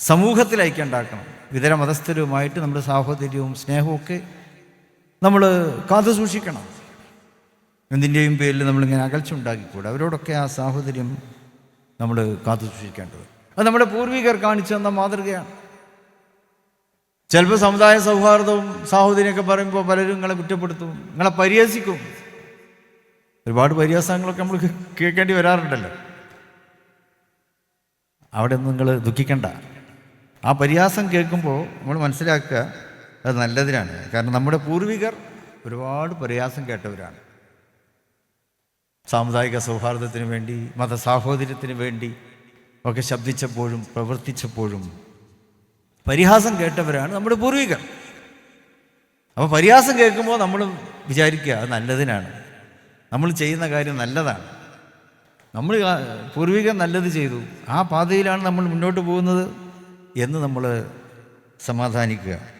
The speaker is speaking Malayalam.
സമൂഹത്തിൽ ഐക്യം ഉണ്ടാക്കണം ഇതര മതസ്ഥരുമായിട്ട് നമ്മുടെ സാഹോദര്യവും സ്നേഹവും ഒക്കെ നമ്മൾ കാത്തു സൂക്ഷിക്കണം. എന്തിന്റെയും പേരിൽ നമ്മളിങ്ങനെ അകൽച്ച ഉണ്ടാക്കിക്കൂടെ അവരോടൊക്കെ ആ സാഹോദര്യം നമ്മൾ കാത്തു സൂക്ഷിക്കേണ്ടത് അത് നമ്മുടെ പൂർവികർ കാണിച്ചു തന്ന മാതൃകയാണ്. ചിലപ്പോൾ സമുദായ സൗഹാർദ്ദവും സാഹോദര്യമൊക്കെ പറയുമ്പോൾ പലരും നിങ്ങളെ കുറ്റപ്പെടുത്തും നിങ്ങളെ പരിഹസിക്കും. ഒരുപാട് പരിഹാസങ്ങളൊക്കെ നമ്മൾ കേൾക്കേണ്ടി വരാറുണ്ടല്ലോ. അവിടെ ഒന്നും നിങ്ങൾ ദുഃഖിക്കണ്ട. ആ പരിഹാസം കേൾക്കുമ്പോൾ നമ്മൾ മനസ്സിലാക്കുക അത് നല്ലതിനാണ്. കാരണം നമ്മുടെ പൂർവികർ ഒരുപാട് പരിഹാസം കേട്ടവരാണ്. സാമുദായിക സൗഹാർദ്ദത്തിന് വേണ്ടി മതസാഹോദര്യത്തിന് വേണ്ടി ഒക്കെ ശബ്ദിച്ചപ്പോഴും പ്രവർത്തിച്ചപ്പോഴും പരിഹാസം കേട്ടവരാണ് നമ്മുടെ പൂർവികർ. അപ്പോൾ പരിഹാസം കേൾക്കുമ്പോൾ നമ്മൾ വിചാരിക്കുക അത് നല്ലതിനാണ്. നമ്മൾ ചെയ്യുന്ന കാര്യം നല്ലതാണ്. നമ്മൾ പൂർവികം നല്ലത് ചെയ്തു. ആ പാതയിലാണ് നമ്മൾ മുന്നോട്ട് പോകുന്നത്. എന്ന് നമ്മൾ സമാധാനിക്കുക.